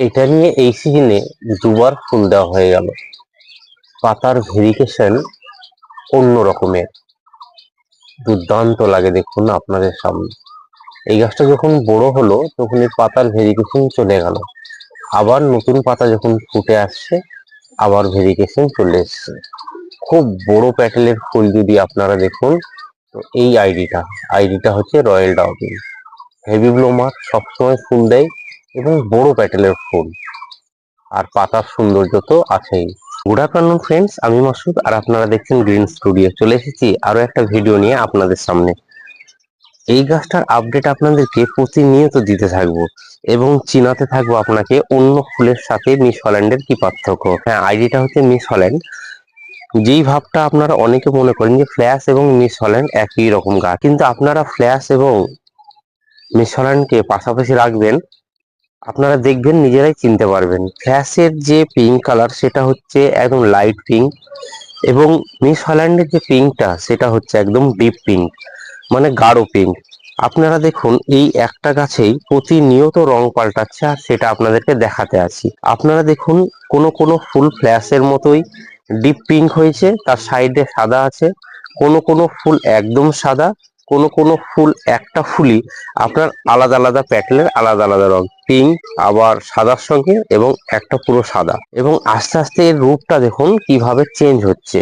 এটা নিয়ে এই সিজনে দুবার ফুল দেওয়া হয়ে গেল। পাতার ভেরিকেশন অন্য রকমের। দুর্দান্ত লাগে দেখুন আপনাদের সামনে। এই গাছটা যখন বড় হলো, তখন এর পাতার ভেরিকেশন চলে গেল। আবার নতুন পাতা যখন ফুটে আসছে, আবার ভেরিকেশন চলে এসছে। খুব বড় প্যাটেলের ফুল যদি আপনারা দেখুন, তো এই আইডিটা আইডিটা হচ্ছে রয়্যাল ডাউকিং হেভি ব্লোমার সবসময় ফুল দেয়। এবং বড় প্যাটেলের ফুল। আর পাতার সৌন্দর্য তো আছেই। গুড আফটারনুন ফ্রেন্ডস আমি মাসুদ, আর আপনারা দেখছেন গ্রিন স্টুডিও চলে এসেছি আরও একটা ভিডিও নিয়ে আপনাদের সামনে। এই গাছটার আপডেট আপনাদেরকে প্রতিনিয়ত দিতে থাকব এবং চিনাতে থাকব আপনাকে অন্য ফুলের সাথে মিস হল্যান্ডের কি পার্থক্য? হ্যাঁ আইডিটা হচ্ছে মিস হল্যান্ড যেই ভাবটা আপনারা অনেকে মনে করেন যে ফ্ল্যাশ এবং মিস হল্যান্ড একই রকম গাছ। কিন্তু আপনারা ফ্ল্যাশ এবং মিস হল্যান্ডকে পাশাপাশি রাখবেন আপনারা দেখবেন, নিজেরাই চিনতে পারবেন। ফ্ল্যাশের যে পিঙ্ক কালার সেটা হচ্ছে একদম লাইট পিঙ্ক এবং মিস হল্যান্ডের যে পিঙ্কটা সেটা হচ্ছে একদম ডিপ পিঙ্ক মানে গাঢ় পিঙ্ক আপনারা দেখুন, এই একটা গাছেই প্রতিনিয়ত রং পাল্টাচ্ছে আর সেটা আপনাদেরকে দেখাতে আছি। আপনারা দেখুন, কোনো কোনো ফুল ফ্ল্যাশের মতোই ডিপ পিঙ্ক হয়েছে, তার সাইডে সাদা আছে, কোনো কোনো ফুল একদম সাদা কোনো কোনো ফুল একটা ফুলই আপনার আলাদা আলাদা প্যাটেলের আলাদা আলাদা রং। পিঙ্ক, আবার সাদার সঙ্গে এবং একটা পুরো সাদা। এবং আস্তে আস্তে এর রূপটা দেখুন কীভাবে চেঞ্জ হচ্ছে।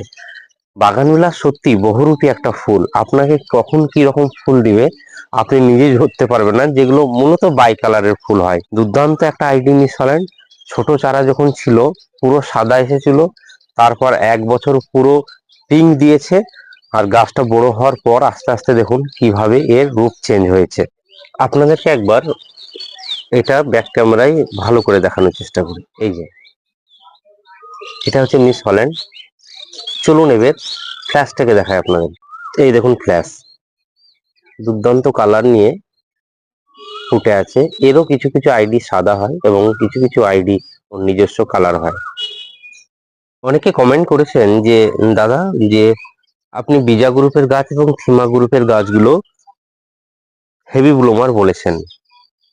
বাগানবিলাস সত্যি বহুরূপী একটা ফুল। আপনাকে কখন কি রকম ফুল দিবে আপনি নিজেই ধরতে পারবেন না। যেগুলো মূলত বাই কালারের ফুল হয়। দুর্দান্ত একটা আইডি মিস হলেন ছোট চারা যখন ছিল, পুরো সাদা এসেছিল। তারপর এক বছর পুরো পিঙ্ক দিয়েছে। আর গাছটা বড় হওয়ার পর আস্তে আস্তে দেখুন কীভাবে এর রূপ চেঞ্জ হয়েছে। আপনাদেরকে একবার এটা ব্যাক ক্যামেরায় ভালো করে দেখানোর চেষ্টা করি। এই যে। এটা হচ্ছে মিস হল্যান্ড চলুন এবার ফ্ল্যাশটাকে দেখায় আপনাদের। এই দেখুন ফ্ল্যাশ দুর্দান্ত কালার নিয়ে ফুটে আছে। এরও কিছু কিছু আইডি সাদা হয় এবং কিছু কিছু আইডি ওর নিজস্ব কালার হয়। অনেকে কমেন্ট করেছেন যে, দাদা, যে আপনি বিজা গ্রুপের গাছ এবং থিমা গ্রুপের গাছগুলো হেভি ব্লোমার বলেছেন।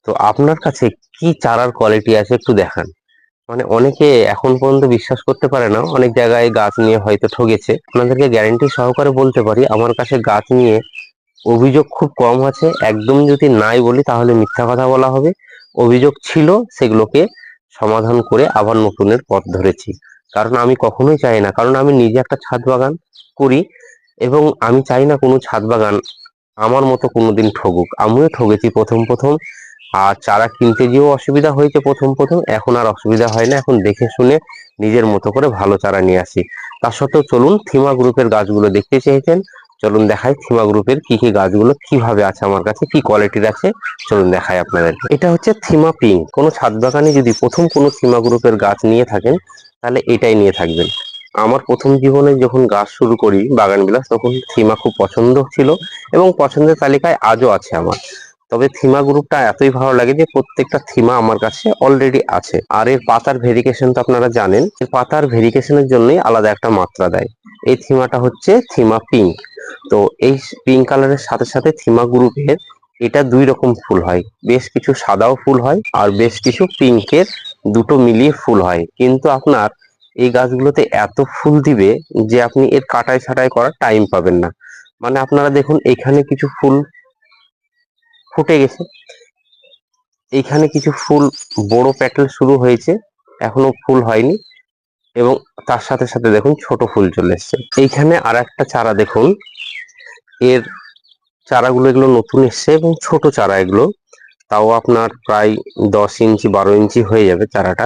তো আপনার কাছে কি চারার কোয়ালিটি আছে একটু দেখান। মানে অনেকে এখন পর্যন্ত বিশ্বাস করতে পারে না, অনেক জায়গায় গাছ নিয়ে হয়তো ঠকেছে আপনাদেরকে গ্যারেন্টি সহকারে বলতে পারি, আমার কাছে গাছ নিয়ে অভিযোগ খুব কম আছে। একদম যদি নাই বলি তাহলে মিথ্যা কথা বলা হবে। অভিযোগ ছিল, সেগুলোকে সমাধান করে আবার নতুনের পথ ধরেছি। কারণ আমি কখনোই চাই না। কারণ আমি নিজে একটা ছাদ বাগান করি এবং আমি চাই না কোনো ছাদ বাগান আমার মতো কোনোদিন ঠগুক। আমিও ঠকেছি প্রথম প্রথম। আর চারা কিনতে গিয়েও অসুবিধা হয়েছে প্রথম প্রথম। এখন আর অসুবিধা হয় না। এখন দেখে শুনে নিজের মতো করে ভালো চারা নিয়ে আসি। তা সত্ত্বেও চলুন, থিমা গ্রুপের গাছগুলো দেখতে চেয়েছেন। চলুন দেখাই থিমা গ্রুপের কি কি গাছগুলো কীভাবে আছে আমার কাছে, কি কোয়ালিটির আছে। চলুন দেখাই আপনাদের এটা হচ্ছে থিমা পিঙ্ক। কোনো ছাদ বাগানে যদি প্রথম কোনো থিমা গ্রুপের গাছ নিয়ে থাকেন, তাহলে এটাই নিয়ে থাকবেন। আমার প্রথম জীবনে যখন গাছ শুরু করি বাগান বিলাস, তখন থিমা খুব পছন্দ ছিল এবং পছন্দের তালিকায় আজও আছে আমার। তবে থিমা গ্রুপটা এতই ভালো লাগে যে প্রত্যেকটা থিমা আমার কাছে অলরেডি আছে। আর এর পাতার ভেরিকেশন তো আপনারা জানেন, এর পাতার ভেরিকেশনের জন্যই আলাদা একটা মাত্রা দেয়। এই থিমাটা হচ্ছে থিমা পিঙ্ক তো এই পিঙ্ক কালারের সাথে সাথে থিমা গ্রুপের এটা দুই রকম ফুল হয়। বেশ কিছু সাদাও ফুল হয় আর বেশ কিছু পিঙ্কের দুটো মিলিয়ে ফুল হয়। কিন্তু আপনার এই গাছগুলোতে এত ফুল দিবে যে আপনি এর কাটাই ছাটাই করার টাইম পাবেন না। মানে আপনারা দেখুন, এখানে কিছু ফুল ফুটে গেছে। এইখানে কিছু ফুল বড় প্যাটেল শুরু হয়েছে, এখনও ফুল হয়নি এবং তার সাথে সাথে দেখুন ছোট ফুল চলে এসছে। এইখানে আর একটা চারা দেখুন, এর চারাগুলো এগুলো নতুন এসছে এবং ছোট চারা এগুলো। তাও আপনার প্রায় দশ ইঞ্চি, বারো ইঞ্চি হয়ে যাবে চারাটা।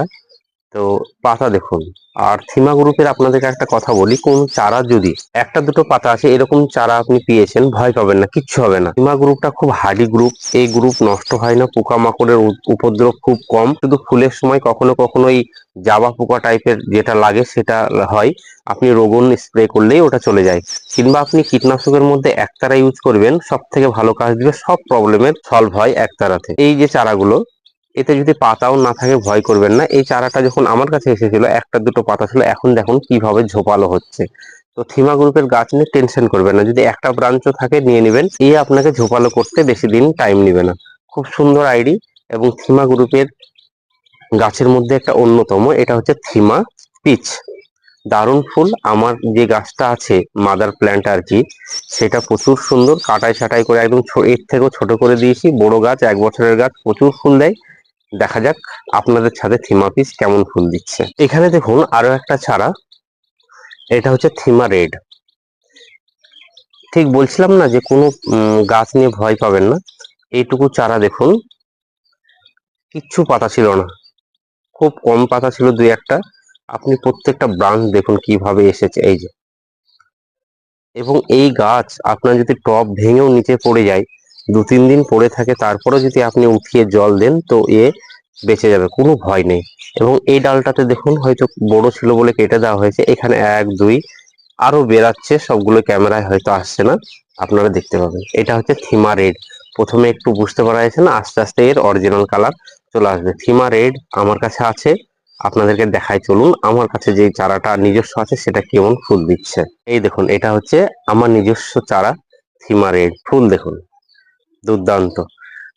তো পাতা দেখুন। আর থিমা গ্রুপের আপনাদেরকে একটা কথা বলি, কোন চারা যদি একটা দুটো পাতা আছে এরকম চারা আপনি পেয়েছেন, ভয় পাবেন না, কিচ্ছু হবে না। থিমা গ্রুপটা খুব হার্ডি গ্রুপ, এই গ্রুপ নষ্ট হয় না, পোকামাকড়ের উপদ্রব খুব কম। শুধু ফুলের সময় কখনো কখনো এই জাবা পোকা টাইপের যেটা লাগে, সেটা হয়। আপনি রোগন স্প্রে করলেই ওটা চলে যায়। কিংবা আপনি কীটনাশকের মধ্যে একতারা ইউজ করবেন সব থেকে ভালো কাজ দিবে, সব প্রবলেমের সলভ হয় একতারাতে। এই যে চারাগুলো এতে যদি পাতাও না থাকে, ভয় করবেন না। এই চারাটা যখন আমার কাছে এসেছিল, একটা দুটো পাতা ছিল, এখন দেখুন কীভাবে ঝোপালো হচ্ছে। তো থিমা গ্রুপের গাছ নিয়ে টেনশন করবেন না, যদি একটা ব্রাঞ্চও থাকে, নিয়ে নেবেন। এই আপনাকে ঝোপালো করতে বেশি দিন টাইম নেবে না। খুব সুন্দর আইডি এবং থিমা গ্রুপের গাছের মধ্যে একটা অন্যতম, এটা হচ্ছে থিমা পিচ। দারুণ ফুল। আমার যে গাছটা আছে, মাদার প্ল্যান্ট আর কি, সেটা প্রচুর সুন্দর। কাটাই ছাটাই করে একদম এর থেকেও ছোট করে দিয়েছি। বড় গাছ, এক বছরের গাছ, প্রচুর ফুল দেয়। দেখা যাক আপনাদের ছাদে থিমা পিস কেমন ফুল দিচ্ছে। এখানে দেখুন আরও একটা চারা এটা হচ্ছে থিমা রেড ঠিক বলছিলাম না যে কোনো গাছ নিয়ে ভয় পাবেন না। এইটুকু চারা দেখুন, কিচ্ছু পাতা ছিল না। খুব কম পাতা ছিল দুই একটা। আপনি প্রত্যেকটা ব্রাঞ্চ দেখুন কীভাবে এসেছে, এই যে। এবং এই গাছ আপনার যদি টব ভেঙেও নিচে পড়ে যায় দু তিন দিন পড়ে থাকে, তারপরেও যদি আপনি উঠিয়ে জল দেন তো এ বেঁচে যাবে, কোনো ভয় নেই। এবং এই ডালটাতে দেখুন, হয়তো বড় ছিল বলে কেটে দেওয়া হয়েছে, এখানে এক, দুই আরও বেরাচ্ছে সবগুলো ক্যামেরায় হয়তো আসছে না, আপনারা দেখতে পাবেন। এটা হচ্ছে থিমা রেড। প্রথমে একটু বুঝতে পারা যাচ্ছে না, আস্তে আস্তে এর অরিজিনাল কালার চলে আসবে। থিমা রেড আমার কাছে আছে, আপনাদেরকে দেখাই চলুন, আমার কাছে যে চারাটা নিজস্ব আছে, সেটা কেমন ফুল দিচ্ছে। এই দেখুন, এটা হচ্ছে আমার নিজস্ব চারা, থিমা রেড। ফুল দেখুন। দুর্দান্ত।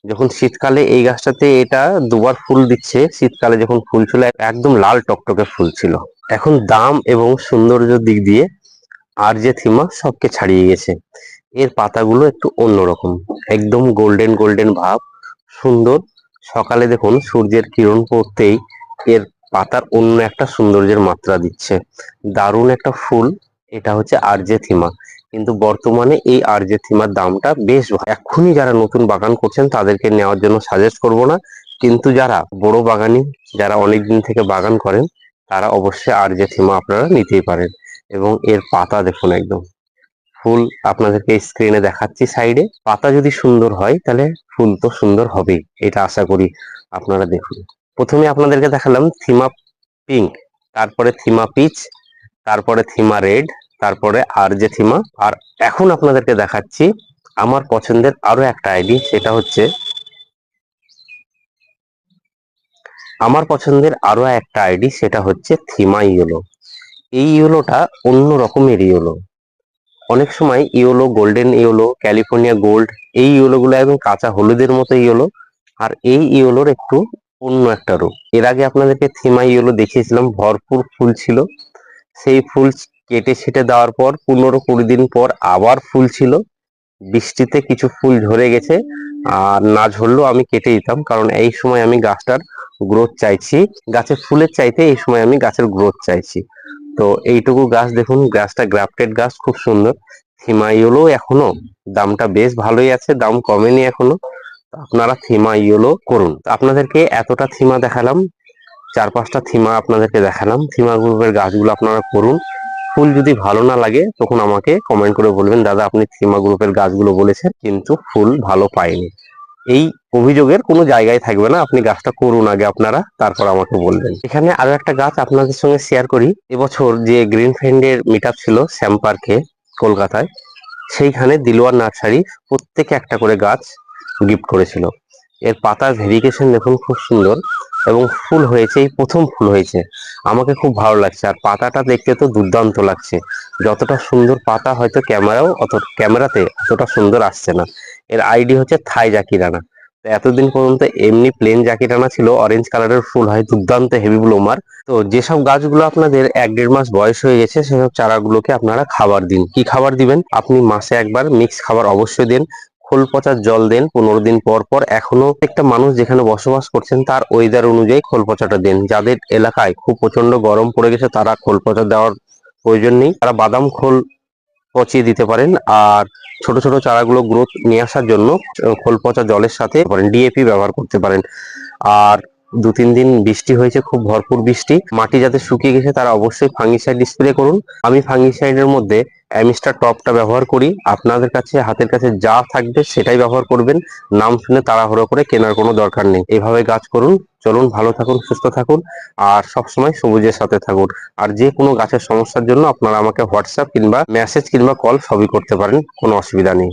যখন শীতকালে এই গাছটাতে এটা দুবার ফুল দিচ্ছে, শীতকালে যখন ফুল ছিল, একদম লাল টকটকে ফুল ছিল। এখন দাম এবং সৌন্দর্য দিক দিয়ে আর যে থিমা, সবকে ছাড়িয়ে গেছে। এর পাতাগুলো একটু অন্যরকম। একদম গোল্ডেন গোল্ডেন ভাব, সুন্দর। সকালে দেখুন, সূর্যের কিরণ পড়তেই এর পাতার অন্য একটা সৌন্দর্যের মাত্রা দিচ্ছে। দারুণ একটা ফুল, এটা হচ্ছে আর আরজে থিমা। কিন্তু বর্তমানে এই আরজে থিমার দামটা বেশ। এক্ষুনি যারা নতুন বাগান করছেন, তাদেরকে নেওয়ার জন্য সাজেস্ট করব না। কিন্তু যারা বড় বাগানি, যারা অনেক দিন থেকে বাগান করেন, তারা অবশ্যই আরজে থিমা আপনারা নিতেই পারেন। এবং এর পাতা দেখুন একদম। ফুল আপনাদেরকে স্ক্রিনে দেখাচ্ছি সাইডে পাতা যদি সুন্দর হয়, তাহলে ফুল তো সুন্দর হবেই। এটা আশা করি আপনারা দেখুন। প্রথমে আপনাদেরকে দেখালাম থিমা পিঙ্ক, তারপরে থিমা পিচ, তারপরে থিমা রেড তারপরে আর যে থিমা, আর এখন আপনাদেরকে দেখাচ্ছি আমার পছন্দের আরও একটা আইডি, সেটা হচ্ছে আমার পছন্দের আরও একটা আইডি, সেটা হচ্ছে থিমা ইয়েলো। এই ইয়েলোটা অন্য রকমের ইয়েলো। অনেক সময় yellow, golden yellow, California gold, এই ইয়েলো গুলো একদম কাঁচা হলুদের মতো ইয়েলো, আর এই ইয়েলোর একটু অন্য একটা রূপ। এর আগে আপনাদেরকে থিমা ইয়েলো দেখিয়েছিলাম, ভরপুর ফুল ছিল। সেই ফুল কেটে ছেটে দেওয়ার পর পনেরো কুড়ি দিন পর আবার ফুল ছিল। বৃষ্টিতে কিছু ফুল ঝরে গেছে। আর না ঝরলেও আমি কেটে দিতাম, কারণ এই সময় আমি গাছটার গ্রোথ চাইছি। গাছের ফুলের চাইতে এই সময় আমি গাছের গ্রোথ চাইছি। তো এইটুকু গাছ দেখুন, গাছটা গ্রাফটেড গাছ, খুব সুন্দর। থিমাইলো এখনও দামটা বেশ ভালোই আছে, দাম কমেনি এখনও। আপনারা থিমা ইয়েলো করুন। আপনাদেরকে এতটা থিমা দেখালাম, চার পাঁচটা থিমা আপনাদেরকে দেখালাম। থিমা গ্রুপের গাছগুলো আপনারা করুন। ফুল যদি ভালো না লাগে, তখন আমাকে কমেন্ট করে বলবেন, দাদা, আপনি থিমা গ্রুপের গাছগুলো বলেছেন, কিন্তু ফুল ভালো পাইনি এই অভিযোগের কোনো জায়গায় থাকবে না, আপনি গাছটা করুন আগে আপনারা, তারপর আমাকে বলবেন। এখানে আরও একটা গাছ আপনাদের সঙ্গে শেয়ার করি। এবছর যে গ্রিন ফ্রেন্ডের মিট ছিল শ্যাম পার্কে কলকাতায়, সেইখানে দিলোয়ার নার্সারি প্রত্যেকে একটা করে গাছ গিফট করেছিল। এর পাতার ভেরিকেশন দেখুন, খুব সুন্দর। এবং ফুল হয়েছে, এই প্রথম ফুল হয়েছে। আমাকে খুব ভালো লাগছে, আর পাতাটা দেখতে তো দুর্দান্ত লাগছে। যতটা সুন্দর পাতা হয়তো ক্যামেরাও অত, ক্যামেরাতে অতটা সুন্দর আসছে না। এর আইডি হচ্ছে থাই জাকিরানা তো এতদিন পর্যন্ত এমনি প্লেন জাকিরানা ছিল অরেঞ্জ কালারের ফুল হয়, দুর্দান্ত হেভি ব্লোমার তো যেসব গাছগুলো আপনাদের এক দেড় মাস বয়স হয়ে গেছে, সেসব চারাগুলোকে আপনারা খাবার দিন। কি খাবার দিবেন? আপনি মাসে একবার মিক্স খাবার অবশ্যই দেন। খোল পচার জল দেন পনেরো দিন পর পর। এখনও একটা মানুষ যেখানে বসবাস করছেন, তার ওয়েদার অনুযায়ী খোল পচাটা দেন। যাদের এলাকায় খুব প্রচণ্ড গরম পড়ে গেছে, তারা খোল পচা দেওয়ার প্রয়োজন নেই। তারা বাদাম খোল পচিয়ে দিতে পারেন আর ছোট ছোট চারাগুলো গ্রোথ নিয়ে আসার জন্য খোল পচা জলের সাথে ডিএপি ব্যবহার করতে পারেন। আর দু তিন দিন বৃষ্টি হয়েছে, খুব ভরপুর বৃষ্টি। মাটি যাতে শুকিয়ে গেছে, তারা অবশ্যই ফাঙ্গিসাইড স্প্রে করুন। আমি ফাঙ্গিসাইডের মধ্যে অ্যামিস্টার টপটা ব্যবহার করি, আপনাদের কাছে, হাতের কাছে যা থাকবে সেটাই ব্যবহার করবেন। নাম শুনে তাড়াহুড়ো করে কেনার কোনো দরকার নেই। এভাবে গাছ করুন। চলুন, ভালো থাকুন, সুস্থ থাকুন আর সবসময় সবুজের সাথে থাকুন। আর যে কোনো গাছের সমস্যার জন্য আপনারা আমাকে হোয়াটসঅ্যাপ কিংবা মেসেজ কিংবা কল সবই করতে পারেন। কোনো অসুবিধা নেই।